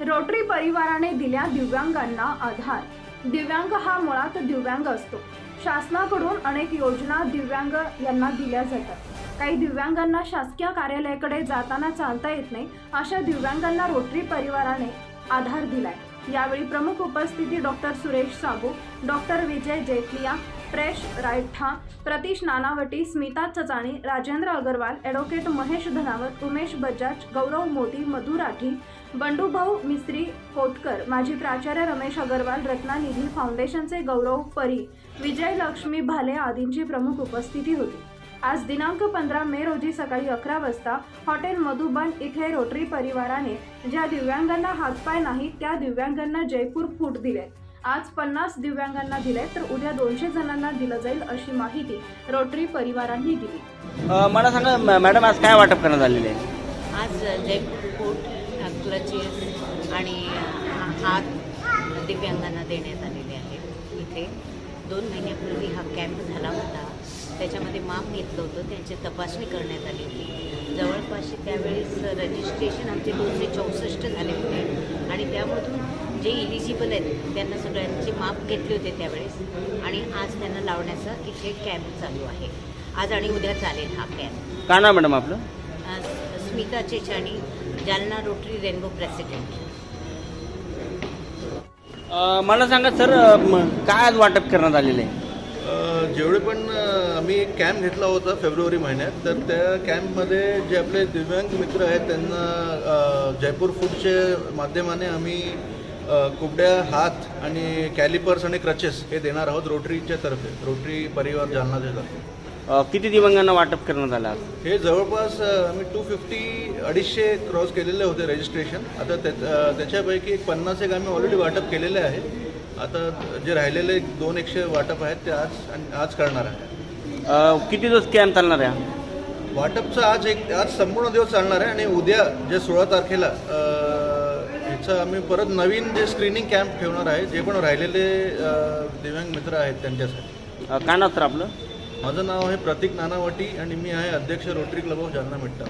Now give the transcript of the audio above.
Rotary परिवाराने दिल्या दिव्यांगांना आधार. दिव्यांग हा मुळात दिव्यांग असतो. शासनाकडून अनेक योजना दिव्यांग यांना दिल्या जातात. काही दिव्यांगांना शासकीय कार्यालयाकडे जाताना चालता येत नाही अशा दिव्यांगांना रोटरी परिवाराने आधार दिलाय. यावेळी प्रमुख उपस्थिती doctor Suresh Sabu doctor Vijay Jetlia Presh Raitha Pratish Nanavati Smita Chachani Rajendra Agarwal advocate Mahesh Dhanawat Umesh Bajaj Gaurav Modi Madhu Rathi Bandubhau Mistry Kotkar माजी प्राचार्य रमेश अगरवाल रत्नानिधी फाउंडेशनचे गौरव परी विजय लक्ष्मी भाले आदींची प्रमुख उपस्थिती होती. आज दिनांक पंधरा मे रोजी सकाळी अकरा वाजता हॉटेल मधुबन इथे रोटरी परिवाराने ज्या दिव्यांगांना हातपाय नाही त्या दिव्यांगांना जयपूर फूट दिले. आज पन्नास दिव्यांगांना दिले तर उद्या दोनशे जणांना दिलं जाईल अशी माहिती रोटरी परिवारांनी दिली. मला सांगा मॅडम आज काय वाटप करण्यात आलेले आज जयपूर क्लचेस आणि हात दिव्यांगांना देण्यात आलेले आहेत. इथे दोन महिन्यापूर्वी हा कॅम्प झाला होता. त्याच्यामध्ये माप घेतलं होतं त्यांची तपासणी करण्यात आली होती. जवळपास त्यावेळेस रजिस्ट्रेशन आमचे दोनशे चौसष्ट झाले होते. आणि त्यामधून जे इलिजिबल आहेत त्यांना सगळ्यांचे माप घेतले होते त्यावेळेस. आणि आज त्यांना लावण्याचा इथे कॅम्प चालू आहे. आज आणि उद्या चालेल हा कॅम्प काय नाव मॅडम आपलं? आज Smita Chechani Jalna Rotary Rainbow president मला सांगा सर काय आज वाटप करण्यात आलेलं आहे? जेवढे पण आम्ही एक कॅम्प घेतला होता फेब्रुवारी महिन्यात तर त्या कॅम्पमध्ये जे आपले दिव्यांग मित्र आहेत त्यांना जयपूर फूडचे माध्यमाने आम्ही कुबड्या हात आणि कॅलिपर्स आणि क्रचेस हे देणार आहोत रोटरीच्या तर्फे. रोटरी परिवार जालनाच्या तर्फे किती दिव्यांगांना वाटप करण्यात आलं हे जवळपास आम्ही टू फिफ्टी अडीचशे क्रॉस केलेले होते रजिस्ट्रेशन आता त्याच्यापैकी एक पन्नास एक आम्ही ऑलरेडी वाटप केलेले आहे. आता जे राहिलेले दोन एकशे वाटप आहेत ते आज आणि आज करणार आहे. अ, किती दिवस कॅम्प चालणार आहे? वाटपचा आज एक आज संपूर्ण दिवस चालणार आहे आणि उद्या जे सोळा तारखेला अ, ह्याचं आम्ही परत नवीन जे स्क्रीनिंग कॅम्प ठेवणार आहे जे पण राहिलेले अ, दिव्यांग मित्र आहेत त्यांच्यासाठी. अ, काय नाव सर आपलं? माझं नाव आहे प्रतीक नानावटी आणि मी आहे अध्यक्ष Rotary club of Jalna Meetha.